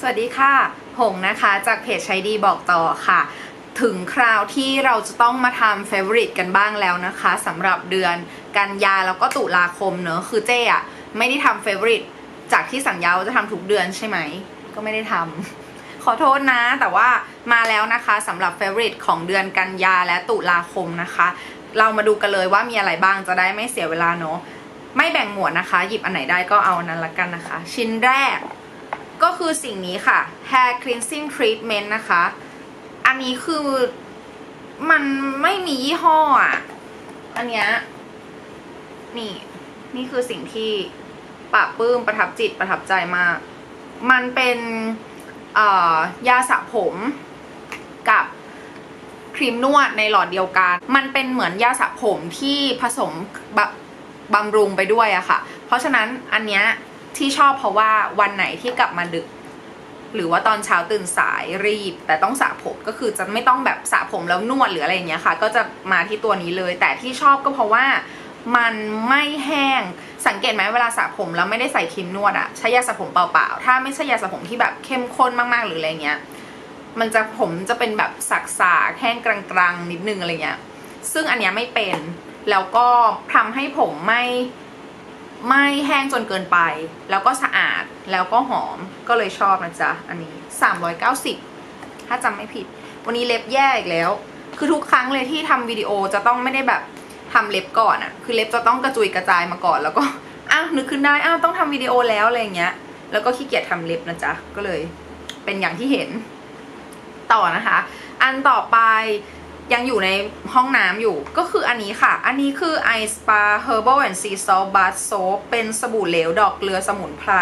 สวัสดีค่ะ หงนะคะจากเพจใช้ดีบอกต่อค่ะ ถึงคราวที่เราจะต้องมาทำเฟเวอริตกันบ้างแล้วนะคะสำหรับเดือนกันยาแล้วก็ตุลาคมเนอะคือเจ๊อะไม่ได้ทำเฟเวอริตจากที่สัญญาว่าจะทำทุกเดือนใช่ไหม ก็ไม่ได้ทำขอโทษนะ แต่ว่ามาแล้วนะคะสำหรับเฟเวอริตของเดือนกันยาและตุลาคมนะคะ เรามาดูกันเลยว่ามีอะไรบ้างจะได้ไม่เสียเวลาเนอะไม่แบ่งหมวดนะคะ หยิบอันไหนได้ก็เอาอันนั้นละกันนะคะ ชิ้นแรก ก็คือสิ่งนี้ค่ะ hair cleansing treatment นะคะ อันนี้คือมันไม่มียี่ห้ออะ อันเนี้ยนี่ นี่คือสิ่งที่ปะปื้มประทับจิตประทับใจมาก มันเป็นยาสระผมกับครีมนวดในหลอดเดียวกัน มันเป็นเหมือนยาสระผมที่ผสมบบำรุงไปด้วยอะค่ะ เพราะฉะนั้นอันเนี้ย ที่ชอบเพราะว่าวันไหนที่กลับมาดึก หรือว่าตอนเช้าตื่นสายรีบ แต่ต้องสระผมก็คือจะไม่ต้องแบบสระผมแล้วนวดหรืออะไรอย่างเงี้ยค่ะ ก็จะมาที่ตัวนี้เลย แต่ที่ชอบก็เพราะว่ามันไม่แห้งสังเกตไหมเวลาสระผมแล้วไม่ได้ใส่ครีมนวดอะใช้ยาสระผมเปล่าๆถ้าไม่ใช่ยาสระผมที่แบบเข้มข้นมากๆหรืออะไรเงี้ยมันจะผมจะเป็นแบบสักๆแห้งกลางๆนิดนึงอะไรเงี้ยซึ่งอันเนี้ยไม่เป็นแล้วก็ทำให้ผมไม่ ไม่แห้งจนเกินไป แล้วก็สะอาดแล้วก็หอมก็เลยชอบนะจ๊ะ อันนี้ 390 ถ้าจำไม่ผิด วันนี้เล็บแย่อีกแล้ว คือทุกครั้งเลยที่ทำวิดีโอจะต้องไม่ได้แบบทำเล็บก่อนอะคือเล็บจะต้องกระจุยกระจายมาก่อนแล้วก็อ้าวนึกขึ้นได้อ้าวต้องทำวิดีโอแล้วอะไรอย่างเงี้ย แล้วก็ขี้เกียจทำเล็บนะจ๊ะ ก็เลยเป็นอย่างที่เห็นต่อนะคะ อันต่อไป ยังอยู่ในห้องน้ำอยู่ก็คืออันนี้ค่ะ อันนี้คือ i spa herbal and sea salt bath soap เป็นสบู่เหลวดอกเกลือสมุนไพร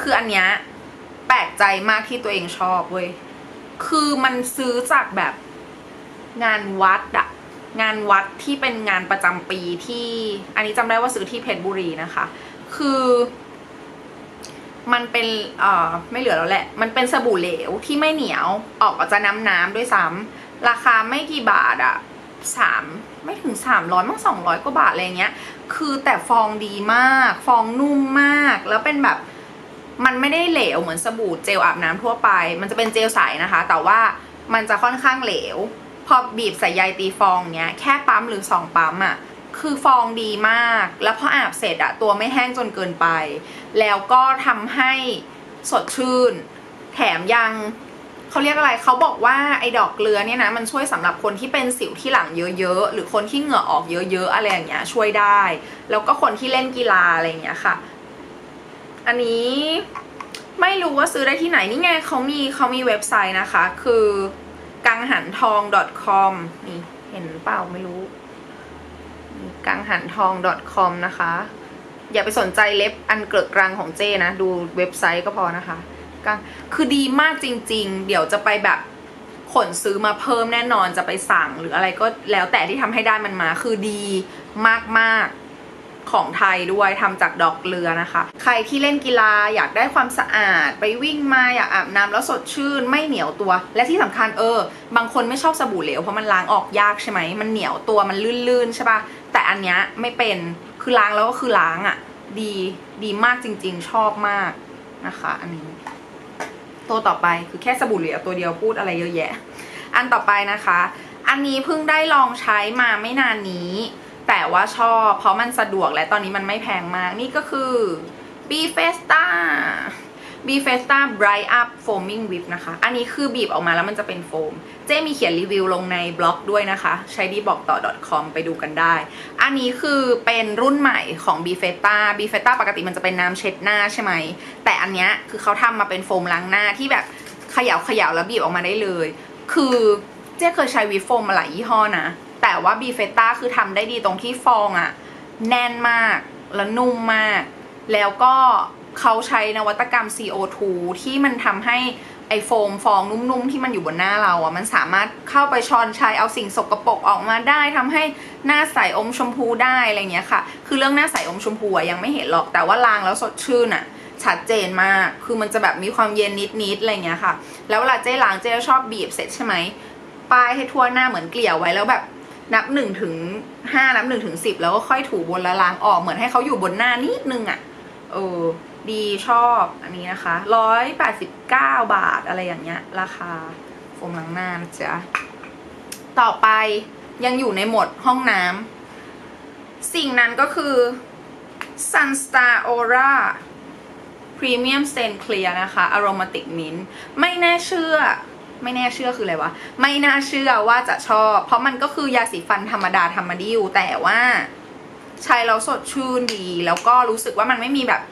คืออันเนี้ยแปลกใจมากที่ตัวเองชอบเว้ย คือมันซื้อจากแบบงานวัดอะงานวัดที่เป็นงานประจำปีที่ อันนี้จำได้ว่าซื้อที่เพชรบุรีนะคะ คือมันเป็นเอ่อไม่เหลือแล้วแหละ มันเป็นสบู่เหลวที่ไม่เหนียว ออกจะน้ำน้ำด้วยซ้ำ ราคาไม่กี่บาทอะสามไม่ถึงสามร้อยมั้งสองร้อยกว่าบาทอะไรเงี้ย คือแต่ฟองดีมาก ฟองนุ่มมาก แล้วเป็นแบบมันไม่ได้เหลวเหมือนสบู่เจลอาบน้ำทั่วไป มันจะเป็นเจลใสนะคะ แต่ว่ามันจะค่อนข้างเหลว พอบีบใส่ใยตีฟองเนี้ย แค่ปั๊มหรือสองปั๊มอะคือฟองดีมาก แล้วพออาบเสร็จอะตัวไม่แห้งจนเกินไป แล้วก็ทำให้สดชื่น แถมยัง เขาเรียกอะไรเขาบอกว่าไอ้ดอกเกลือเนี่ยนะมันช่วยสำหรับคนที่เป็นสิวที่หลังเยอะๆ หรือคนที่เหงื่อออกเยอะๆอะไรอย่างเงี้ยช่วยได้ แล้วก็คนที่เล่นกีฬาอะไรอย่างเงี้ยค่ะ อันนี้ไม่รู้ว่าซื้อได้ที่ไหนนี่ไงเขามีเขามีเว็บไซต์นะคะ คือกังหันทอง .com นี่เห็นเปล่าไม่รู้กังหันทอง .com นะคะ อย่าไปสนใจเล็บอันเกลือกกลางของเจนะ ดูเว็บไซต์ก็พอนะคะ กังคือดีมากจริง ๆ เดี๋ยวจะไปแบบขนซื้อมาเพิ่มแน่นอนจะไปสั่งหรืออะไรก็แล้วแต่ที่ทำให้ได้มันมาคือดีมากๆของไทยด้วยทำจากดอกเกลือนะคะ ใครที่เล่นกีฬาอยากได้ความสะอาด ไปวิ่งมาอยากอาบน้ำแล้วสดชื่น ไม่เหนียวตัว และที่สำคัญเออ บางคนไม่ชอบสบู่เหลวเพราะมันล้างออกยากใช่ไหมมันเหนียวตัวมันลื่นๆใช่ปะแต่อันเนี้ยไม่เป็นคือล้างแล้วก็คือล้างอะ่ะ ดีดีมากจริงๆ ชอบมากนะคะ อันนี้ ตัวต่อไปคือแค่สบู่เหลือตัวเดียวพูดอะไรเยอะแยะ อันต่อไปนะคะ อันนี้เพิ่งได้ลองใช้มาไม่นานนี้ แต่ว่าชอบ เพราะมันสะดวกและตอนนี้มันไม่แพงมาก นี่ก็คือ b f e s t a b f e s t a Bright Up Foaming Whip นะคะ อันนี้คือบีบออกมาแล้วมันจะเป็นโฟม เจ้มีเขียนรีวิวลงในบล็อกด้วยนะคะ ใช้ดีบอกต่อ .com ไปดูกันได้ อันนี้คือเป็นรุ่นใหม่ของ b f e s t a b f e s t a ปกติมันจะเป็นน้ำเช็ดหน้าใช่ไหม แต่อันเนี้ยคือเขาทำมาเป็นโฟมล้างหน้าที่แบบเขย่าเขย่าแล้วบีบออกมาได้เลย คือเจ๊เคยใช้วิปโฟมมาหลายยี่ห้อนะ แต่ว่าบีเฟต้าคือทำได้ดีตรงที่ฟองอะแน่นมากแล้วนุ่มมาก แล้วก็ เขาใช้นวัตกรรม CO2 ที่มันทำให้ไอโฟมฟองนุ่มๆ ที่มันอยู่บนหน้าเราอะมันสามารถเข้าไปช้อนชัยเอาสิ่งสกปรกออกมาได้ทำให้หน้าใสอมชมพูได้อะไรเงี้ยค่ะ คือเรื่องหน้าใสอมชมพูยังไม่เห็นหรอกแต่ว่าล้างแล้วสดชื่นอะชัดเจนมาก คือมันจะแบบมีความเย็นนิดๆ อะไรเงี้ยค่ะ แล้วเวลาเจ๊ล้างเจ๊ชอบบีบเสร็จใช่ไหม ป้ายให้ทั่วหน้าเหมือนเกลี่ยไว้แล้วแบบนับหนึ่งถึงห้านับหนึ่งถึงสิบแล้วก็ค่อยถูบนละล้างออก เหมือนให้เขาอยู่บนหน้านิดนึงอะ่ะ เออ ดีชอบอันนี้นะคะร้อยแปดสิบเก้าบาทอะไรอย่างเงี้ย ราคาโฟมล้างหน้านะจ๊ะต่อไปยังอยู่ในหมดห้องน้ำสิ่งนั้นก็คือ Sunstar Aura Premium Stain Clear นะคะ Aromatic Mint ไม่แน่เชื่อ ไม่แน่เชื่อคืออะไรวะ ไม่น่าเชื่อว่าจะชอบ เพราะมันก็คือยาสีฟันธรรมดาธรรมดิวแต่ว่าใช้แล้วสดชื่นดี แล้วก็รู้สึกว่ามันไม่มีแบบ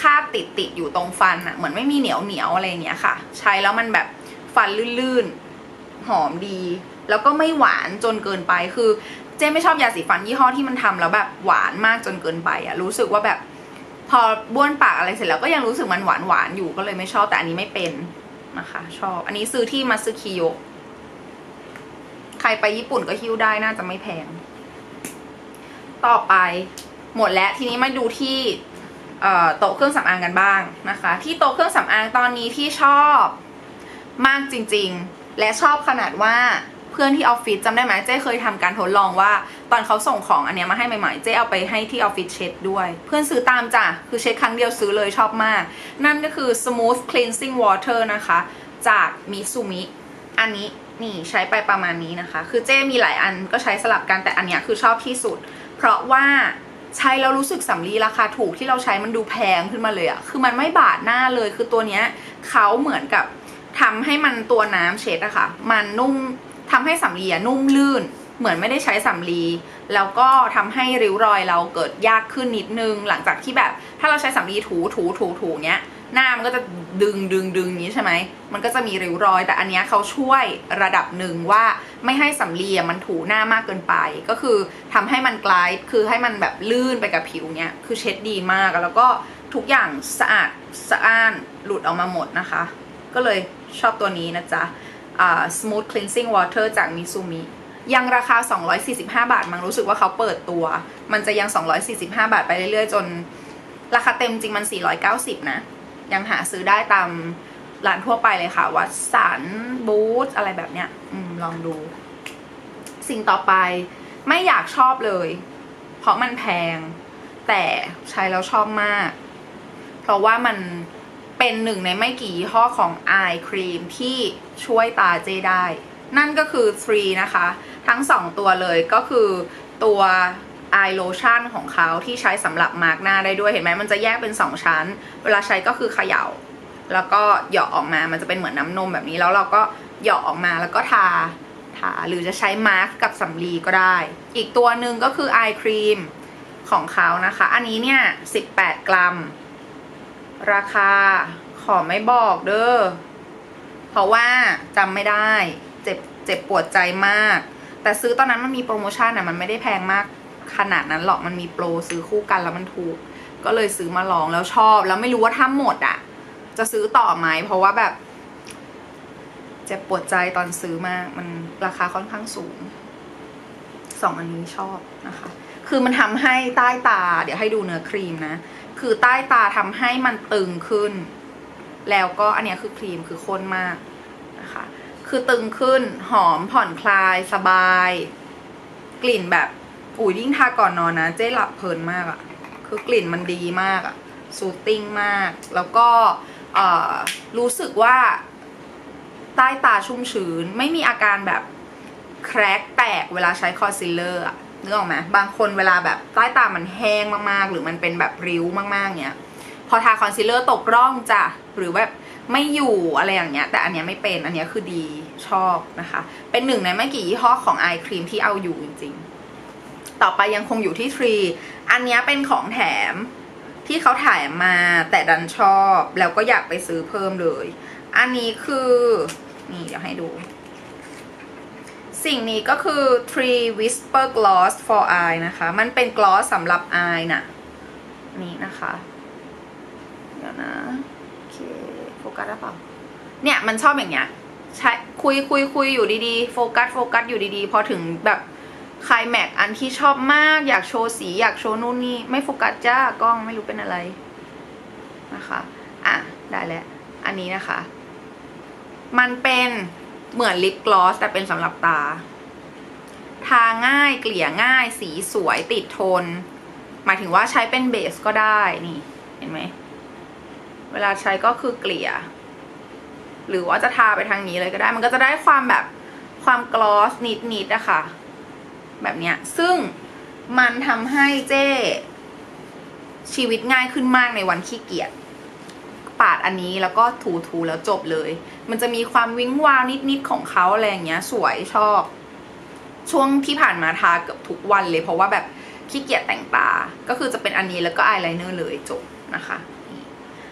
คาบติดติดอยู่ตรงฟันอะเหมือนไม่มีเหนียวเหนียวอะไรเงี้ยค่ะ ใช้แล้วมันแบบฟันลื่นๆ หอมดี แล้วก็ไม่หวานจนเกินไปคือเจ๊ไม่ชอบยาสีฟันยี่ห้อที่มันทำแล้วแบบหวานมากจนเกินไปอะรู้สึกว่าแบบ พอบ้วนปากอะไรเสร็จแล้วก็ยังรู้สึกมันหวานหวานอยู่ก็เลยไม่ชอบแต่อันนี้ไม่เป็นนะคะ ชอบอันนี้ซื้อที่มาซึคิโยใครไปญี่ปุ่นก็หิ้วได้น่าจะไม่แพง ต่อไปหมดแล้วทีนี้มาดูที่ โต๊ะเครื่องสำอางกันบ้างนะคะ ที่โต๊ะเครื่องสำอางตอนนี้ที่ชอบมากจริงๆ และชอบขนาดว่าเพื่อนที่ออฟฟิศจำได้ไหมเจ๊เคยทำการทดลองว่า ตอนเขาส่งของอันเนี้ยมาให้ใหม่ๆ เจ๊เอาไปให้ที่ออฟฟิศเช็ดด้วย เพื่อนซื้อตามจ้ะ คือเช็ดครั้งเดียวซื้อเลยชอบมาก นั่นก็คือ smooth cleansing water นะคะ จากมิซูมิอันนี้นี่ใช้ไปประมาณนี้นะคะ คือเจ้มีหลายอันก็ใช้สลับกันแต่อันเนี้ยคือชอบที่สุด เพราะว่า ใช้แล้วรู้สึกสำลีราคาถูกที่เราใช้มันดูแพงขึ้นมาเลยอะคือมันไม่บาดหน้าเลย คือตัวเนี้ยเขาเหมือนกับทำให้มันตัวน้ำเช็ดอะค่ะ มันนุ่มทำให้สำลีอะนุ่มลื่น เหมือนไม่ได้ใช้สำลีแล้วก็ทำให้ริ้วรอยเราเกิดยากขึ้นนิดนึง หลังจากที่แบบถ้าเราใช้สำลีถูถูถูถูเนี้ย หน้ามันก็จะดึงดึงดึงอย่างนี้ใช่ไหม มันก็จะมีริ้วรอย แต่อันนี้เขาช่วยระดับหนึ่งว่าไม่ให้สำลีมันถูหน้ามากเกินไป ก็คือทำให้มันกลายคือให้มันแบบลื่นไปกับผิวเนี้ย คือเช็ดดีมาก แล้วก็ทุกอย่างสะอาดสะอ้านหลุดออกมาหมดนะคะ ก็เลยชอบตัวนี้นะจ๊ะอ่า smooth cleansing water จากมิซูมิยังราคา 245 บาท มังรู้สึกว่าเขาเปิดตัว มันจะยัง 245 บาทไปเรื่อยๆ จน ราคาเต็มจริงมัน 490 นะ ยังหาซื้อได้ตามร้านทั่วไปเลยค่ะ วัดสันบูธอะไรแบบเนี้ย อืม ลองดู สิ่งต่อไปไม่อยากชอบเลย เพราะมันแพง แต่ใช้แล้วชอบมาก เพราะว่ามันเป็นหนึ่งในไม่กี่ยี่ห้อของ Eye Cream ที่ช่วยตาเจได้ นั่นก็คือ 3 นะคะ ทั้ง 2 ตัวเลยก็คือตัว Eye Lotion ของเขาที่ใช้สำหรับมาร์กหน้าได้ด้วยเห็นไหมมันจะแยกเป็น 2 ชั้น เวลาใช้ก็คือเขย่า แล้วก็เหยาะออกมามันจะเป็นเหมือนน้ำนมแบบนี้ แล้วเราก็เหยาะออกมาแล้วก็ทาทาหรือจะใช้มาร์กกับสำลีก็ได้ อีกตัวหนึ่งก็คือ Eye Cream ของเขานะคะ อันนี้เนี่ย 18 กรัม ราคาขอไม่บอกเด้อเพราะว่าจำไม่ได้ เจ็บเจ็บปวดใจมาก แต่ซื้อตอนนั้นมันมีโปรโมชั่นอะมันไม่ได้แพงมาก ขนาดนั้นหรอกมันมีโปรซื้อคู่กันแล้วมันถูก ก็เลยซื้อมาลองแล้วชอบ แล้วไม่รู้ว่าถ้าหมดอะ จะซื้อต่อไหมเพราะว่าแบบเจ็บปวดใจตอนซื้อมากมันราคาค่อนข้างสูงสองอันนี้ชอบนะคะ คือมันทำให้ใต้ตา เดี๋ยวให้ดูเนื้อครีมนะ คือใต้ตาทำให้มันตึงขึ้น แล้วก็อันนี้คือครีมคือข้นมากนะคะ คือตึงขึ้นหอมผ่อนคลายสบาย กลิ่นแบบ อุ้ยยิ่งทาก่อนนอนนะ เจ๊หลับเพลินมากอะคือกลิ่นมันดีมากอะซูติ้งมาก แล้วก็เอ่อรู้สึกว่า ใต้ตาชุ่มชื้น ไม่มีอาการแบบแครกแตกเวลาใช้คอนซีลเลอร์อะนึกออกไหมบางคนเวลาแบบใต้ตามันแห้งมากๆ หรือมันเป็นแบบริ้วมากๆเนี้ย พอทาคอนซีลเลอร์ตกร่องจ้ะ หรือแบบไม่อยู่อะไรอย่างเงี้ย แต่อันเนี้ยไม่เป็น อันเนี้ยคือดีชอบนะคะ เป็นหนึ่งในไม่กี่ยี่ห้อของไอครีมที่เอาอยู่จริงๆ ต่อไปยังคงอยู่ที่ทรีอันนี้เป็นของแถมที่เขาถ่ายมาแต่ดันชอบแล้วก็อยากไปซื้อเพิ่มเลย อันนี้คือ นี่เดี๋ยวให้ดู สิ่งนี้ก็คือ Tree Whisper Gloss for Eye นะคะ มันเป็นกลอสสำหรับ Eye น่ะ นี่นะคะ เดี๋ยวนะโอเคโฟกัสได้เปล่าเนี่ยมันชอบอย่างเงี้ยใช้คุยคุยคุยอยู่ดีๆ โฟกัสโฟกัสอยู่ดีๆ พอถึงแบบ คลายแม็กอันที่ชอบมาก อยากโชว์สี อยากโชว์นู่นนี่ ไม่โฟกัสจ้ากล้องไม่รู้เป็นอะไรนะคะ อะ ได้แล้ว อันนี้นะคะ มันเป็นเหมือนลิปกลอสแต่เป็นสำหรับตา ทาง่ายเกลี่ยง่ายสีสวยติดทน หมายถึงว่าใช้เป็นเบสก็ได้นี่ เห็นไหม เวลาใช้ก็คือเกลี่ย หรือว่าจะทาไปทางนี้เลยก็ได้ มันก็จะได้ความแบบความกลอสนิดๆอะคะ แบบเนี้ย ซึ่งมันทำให้เจ้ชีวิตง่ายขึ้นมากในวันขี้เกียจปาดอันนี้แล้วก็ถูๆแล้วจบเลย มันจะมีความวิ้งวาวนิดๆของเขาอะไรอย่างเงี้ย สวยชอบ ช่วงที่ผ่านมาทาเกือบทุกวันเลย เพราะว่าแบบขี้เกียจแต่งตา ก็คือจะเป็นอันนี้แล้วก็อายไลเนอร์เลยจบนะคะ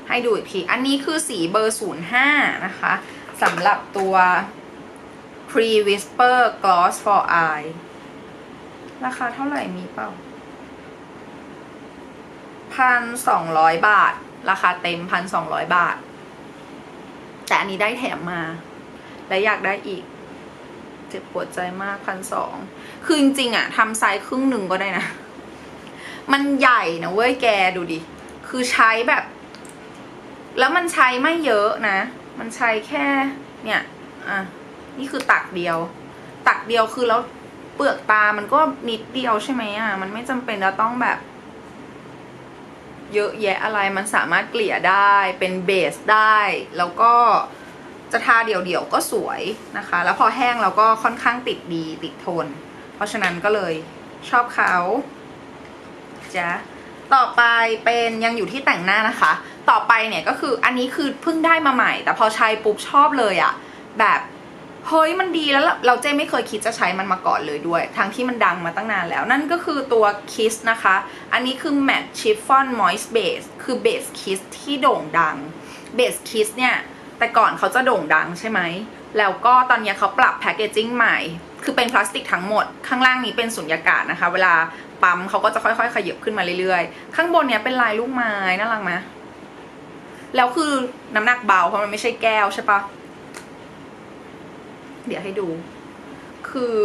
ให้ดูอีกที อันนี้คือสีเบอร์ 05 นะคะสำหรับตัว Pre Whisper Gloss for Eye ราคาเท่าไหร่มีเปล่าพันสองร้อยบาท ราคาเต็มพันสองร้อยบาท แต่อันนี้ได้แถมมา และอยากได้อีก เจ็บปวดใจมากพันสองคือจริงๆอะทำไซส์ครึ่งหนึ่งก็ได้นะ มันใหญ่นะเว้ยแกดูดิ คือใช้แบบ แล้วมันใช้ไม่เยอะนะ มันใช้แค่ เนี่ย อะ นี่คือตักเดียว ตักเดียวคือแล้ว เปลือกตามันก็นิดเดียวใช่ไหมอะ มันไม่จำเป็นจะต้องแบบ เยอะแยะอะไรมันสามารถเกลี่ยได้เป็นเบสได้ แล้วก็จะทาเดี่ยวๆก็สวยนะคะ แล้วพอแห้งเราก็ค่อนข้างติดดีติดทน เพราะฉะนั้นก็เลยชอบเขาจ้ะต่อไปเป็นยังอยู่ที่แต่งหน้านะคะ ต่อไปเนี่ยก็คืออันนี้คือเพิ่งได้มาใหม่ แต่พอใช้ปุ๊บชอบเลยอะแบบ เฮ้ยมันดีแล้วเราเราเจ้ไม่เคยคิดจะใช้มันมาก่อนเลยด้วย ทั้งที่มันดังมาตั้งนานแล้ว นั่นก็คือตัว Kiss นะคะ อันนี้คือ Matte Chiffon Moist Base คือ Base Kiss ที่โด่งดัง Base Kiss เนี่ย แต่ก่อนเขาจะโด่งดังใช่ไหม แล้วก็ตอนนี้เขาปรับแพคเกจิ้งใหม่ คือเป็นพลาสติกทั้งหมด ข้างล่างนี้เป็นสุญญากาศนะคะ เวลาปั๊มเขาก็จะค่อยๆ ขยับขึ้นมาเรื่อยๆ ข้างบนเนี้ยเป็นลายลูกไม้น่ารักไหมแล้วคือน้ำหนักเบาเพราะมันไม่ใช่แก้วใช่ปะ เดี๋ยวให้ดู คือ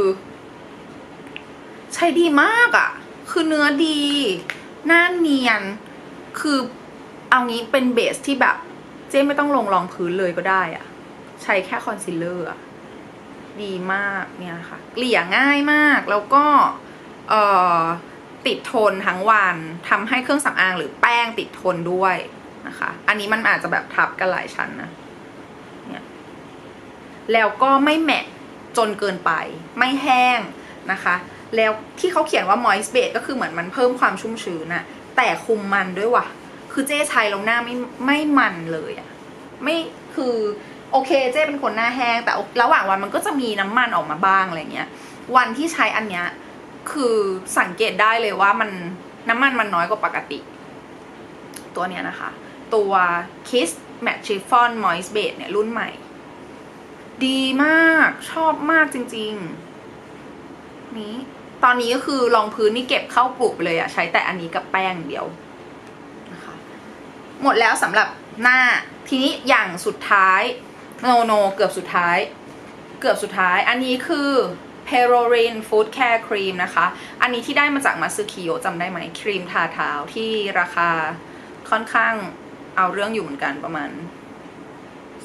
ใช้ดีมากอะ่ะ คือเนื้อดีหน้าเนียน คือเอางี้เป็นเบสที่แบบ เจ๊ไม่ต้องลงรองพื้นเลยก็ได้อะใช้แค่คอนซีลเลอร์อะดีมากเนี่ยค่ะ เกลี่ยง่ายมากแล้วก็เอ่อติดทนทั้งวันทำให้เครื่องสำอางหรือแป้งติดทนด้วยนะคะ อันนี้มันอาจจะแบบทับกันหลายชั้นนะ แล้วก็ไม่แมะจนเกินไป ไม่แห้งนะคะ แล้วที่เขาเขียนว่า moist base ก็คือเหมือนมันเพิ่มความชุ่มชื้นอะแต่คุมมันด้วยว่ะ คือเจ๊ใช้แล้วหน้าไม่ไม่มันเลยอะไม่คือโอเคเจ๊เป็นคนหน้าแห้ง แต่ระหว่างวันมันก็จะมีน้ำมันออกมาบ้างอะไรเงี้ย วันที่ใช้อันเนี้ยคือสังเกตได้เลยว่ามันน้ำมันมันน้อยกว่าปกติ ตัวเนี้ยนะคะ ตัว Kiss Matte Chiffon Moist Base เนี่ยรุ่นใหม่ ดีมากชอบมากจริง ๆ นี้ ตอนนี้ก็คือรองพื้นนี่เก็บเข้ากรุบเลยอะใช้แต่อันนี้กับแป้งเดียวนะคะหมดแล้วสำหรับหน้าทีนี้อย่างสุดท้ายโนโนเกือบสุดท้าย เกือบสุดท้ายอันนี้คือ p e r o r i n Food Care Cream นะคะ อันนี้ที่ได้มาจากมาซึคิโยจำได้ไหมครีมทาเท้าที่ราคาค่อนข้างเอาเรื่องอยู่เหมือนกันประมาณ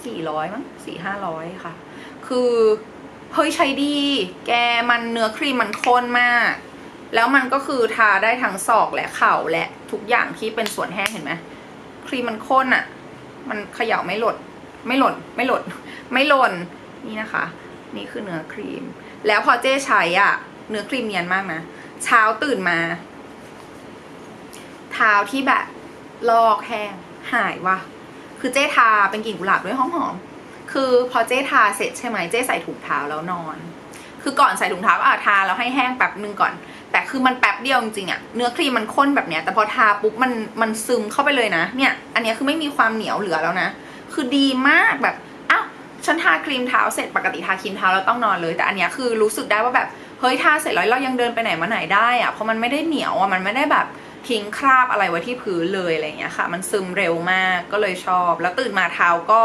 สี่ร้อยมั้งสี่ห้าร้อยค่ะ คือ เฮ้ยใช้ดี แกมันเนื้อครีมมันข้นมาก แล้วมันก็คือทาได้ทั้งศอกและเข่าและทุกอย่างที่เป็นส่วนแห้งเห็นไหมครีมมันข้นอะ่ะ มันเขย่าไม่หลด ไม่หล่น ไม่หลด ไม่หล่น นี่นะคะ นี่คือเนื้อครีม แล้วพอเจ้ใช้อะ่ะ เนื้อครีมเนียนมากนะ เช้าตื่นมา เท้าที่แบบลอกแห้งหายว่ะ คือเจ๊ทาเป็นกลิ่นกุหลาบด้วยหอมๆ คือพอเจ๊ทาเสร็จใช่ไหมเจ๊ใส่ถุงเท้าแล้วนอน คือก่อนใส่ถุงเท้าก็อาทาแล้วให้แห้งแป๊บนึงก่อน แต่คือมันแป๊บเดียวจริงๆอะเนื้อครีมมันข้นแบบเนี้ยแต่พอทาปุ๊บมันมันซึมเข้าไปเลยนะ เนี่ย อันนี้คือไม่มีความเหนียวเหลือแล้วนะ คือดีมากแบบอ้าวฉันทาครีมเท้าเสร็จปกติทาครีมเท้าแล้วต้องนอนเลย แต่อันนี้คือรู้สึกได้ว่าแบบเฮ้ยทาเสร็จแล้วเรายังเดินไปไหนมาไหนได้อะเพราะมันไม่ได้เหนียวอะมันไม่ได้แบบทิ้งคราบอะไรไว้ที่พื้นเลยอะไรเงี้ยค่ะ มันซึมเร็วมากก็เลยชอบ แล้วตื่นมาเท้าก็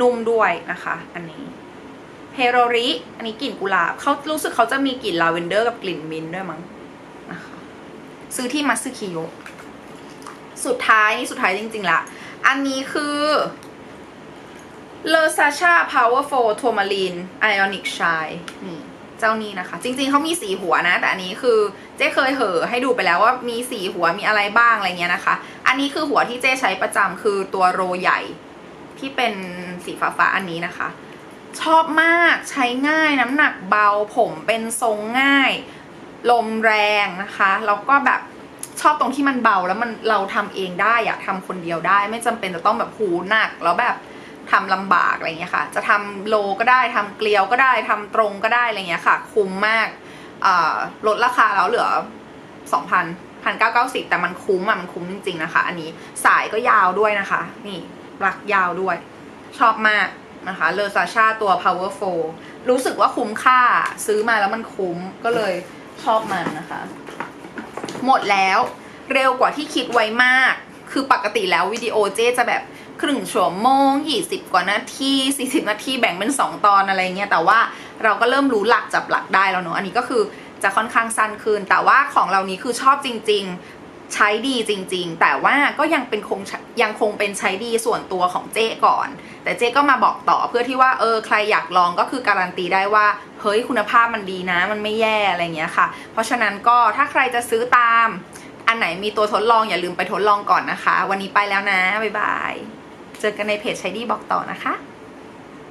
นุ่มด้วยนะคะ อันนี้เพโรริอันนี้กลิ่นกุหลาบเขารู้สึกเขาจะมีกลิ่นลาเวนเดอร์กับกลิ่นมินด้วยมั้งนะคะซื้อที่มัตสึคิโยสุดท้ายนี่สุดท้ายจริงๆละอันนี้คือเลอซาชาพาวเวอร์โฟโทมาลีนไอออนิกชายนี่เจ้านี้นะคะ จริงๆเขามีสีหัวนะ แต่อันนี้คือเจ๊เคยเหอให้ดูไปแล้วว่ามีสีหัวมีอะไรบ้างอะไรเงี้ยนะคะ อันนี้คือหัวที่เจ๊ใช้ประจำคือตัวโรใหญ่ ที่เป็นสีฟ้าฟ้าๆอันนี้นะคะ ชอบมากใช้ง่ายน้ำหนักเบาผมเป็นทรงง่าย ลมแรงนะคะแล้วก็แบบชอบตรงที่มันเบาแล้วมันเราทำเองได้อยากทำคนเดียวได้ ไม่จำเป็นจะต้องแบบหูหนักแล้วแบบทำลำบากอะไรเงี้ยค่ะ จะทำโลก็ได้ทำเกลียวก็ได้ทำตรงก็ได้อะไรเงี้ยค่ะ คุ้มมากลดราคาแล้วเหลือ 2,000 1,990 แต่มันคุ้มอะ มันคุ้มจริง ๆ นะคะ อันนี้สายก็ยาวด้วยนะคะ นี่ รักยาวด้วย ชอบมากนะคะเลอซาชาตัว powerful รู้สึกว่าคุ้มค่าซื้อมาแล้วมันคุ้มก็เลยชอบมันนะคะ หมดแล้วเร็วกว่าที่คิดไว้มาก คือปกติแล้ววิดีโอเจจะแบบครึ่งชั่วโมง 20 กว่านาที 40 นาทีแบ่งเป็น 2 ตอนอะไรเงี้ยแต่ว่าเราก็เริ่มรู้หลักจับหลักได้แล้วเนอะอันนี้ก็คือจะค่อนข้างสั้นขึ้นแต่ว่าของเรานี้คือชอบจริง ๆ ใช้ดีจริง ๆ แต่ว่าก็ยังเป็นคงยังคงเป็นใช้ดีส่วนตัวของเจ้ก่อน แต่เจ๊ก็มาบอกต่อเพื่อที่ว่าเออใครอยากลองก็คือการันตีได้ว่าเฮ้ยคุณภาพมันดีนะ มันไม่แย่อะไรเงี้ยค่ะ เพราะฉะนั้นก็ถ้าใครจะซื้อตาม อันไหนมีตัวทดลองอย่าลืมไปทดลองก่อนนะคะ วันนี้ไปแล้วนะบ๊ายบาย เจอกันในเพจใช้ดีบอกต่อนะคะ